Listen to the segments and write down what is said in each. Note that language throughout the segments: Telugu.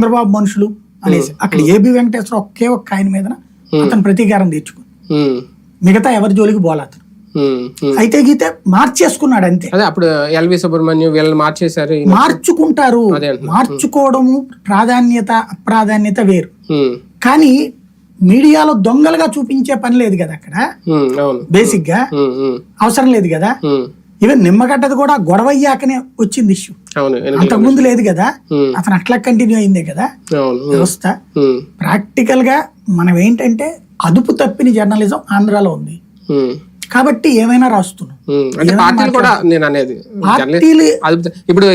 చంద్రబాబు మనుషులు అనేసి అక్కడ ఏబి వెంకటేశ్వర ఒకే ఒక్క ఆయన మీద అతను ప్రతీకారం ఉమ్, మిగతా ఎవరి జోలికి పోలే అతను. ఉమ్, ఉమ్. అయితే గీతే మార్చేసుకున్నాడు అంతే. అదే అప్పుడు ఎల్వి సుబ్రహ్మణ్యం వీళ్ళని మార్చేశారు. మార్చుకుంటారు. మార్చుకోవడము ప్రాధాన్యత అప్రాధాన్యత వేరు. కానీ మీడియాలో దొంగలుగా చూపించే పని లేదు కదా అక్కడ? బేసిక్గా అవసరం లేదు కదా? ఈవెన్ నిమ్మగడ్డది కూడా గొడవ అయ్యాకనే వచ్చింది ఇష్యూ అంతకుముందు లేదు కదా? అతను అట్లా కంటిన్యూ అయిందే కదా? వ్యవస్థ. ప్రాక్టికల్గా మనం ఏంటంటే అదుపు తప్పిన జర్నలిజం ఆంధ్రాలో ఉంది. కాబట్టి ఏమైనా రాస్తున్నాం. పార్టీలు కూడా నేను అనేది ఇప్పుడు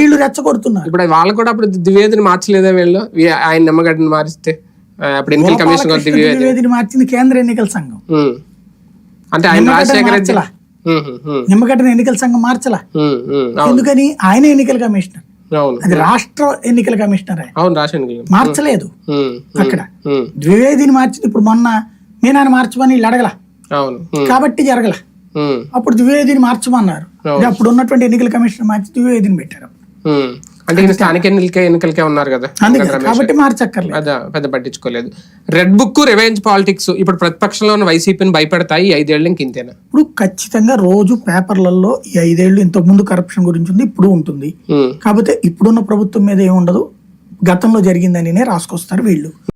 వీళ్ళ రెచ్చగొడుతున్నారు. ఇప్పుడు వాళ్ళు కూడా అప్పుడు ద్వివేదిని మార్చలేదా వీళ్ళు? ఆయన నిమ్మగడ్డని మారిస్తే అప్పుడు ఎన్నికల కమిషన్ ద్వివేదిని మార్చింది కేంద్ర ఎన్నికల సంఘం. అంటే ఆయన రాజశేఖర నిమ్మగడ్డని ఎన్నికల సంఘం మార్చలా? ఎందుకని? ఆయన ఎన్నికల కమిషనర్. అది రాష్ట్ర ఎన్నికల కమిషనర్. మార్చలేదు. అక్కడ. ద్వివేదిని మార్చింది ఇప్పుడు మొన్న మీనాన్ని మార్చమని వీళ్ళు అడగల? కాబట్టి జరగల. అప్పుడు ద్వివేదిని మార్చమన్నారు. అప్పుడు ఉన్నటువంటి ఎన్నికల కమిషనర్ మార్చి ద్వివేదిని పెట్టారు. అంటే స్థానిక ఎన్నికలకే ఎన్నికలకే ఉన్నారు కదా. కాబట్టి మార్చక్కర్లేదు. అదే పెద్ద పట్టించుకోలేదు. రెడ్ బుక్ రివెంజ్ పాలిటిక్స్ ఇప్పుడు ప్రతిపక్షంలో ఉన్న వైసీపీని భయపెడతాయి ఐదేళ్ళు ఇంతేనా? ఇప్పుడు ఖచ్చితంగా రోజు పేపర్లలో ఈ ఐదేళ్ళు ఇంతకు ముందు కరప్షన్ గురించి ఉంది ఇప్పుడు ఉంటుంది. కాకపోతే ఇప్పుడున్న ప్రభుత్వం మీద ఏముండదు? గతంలో జరిగిందని రాసుకొస్తారు వీళ్ళు.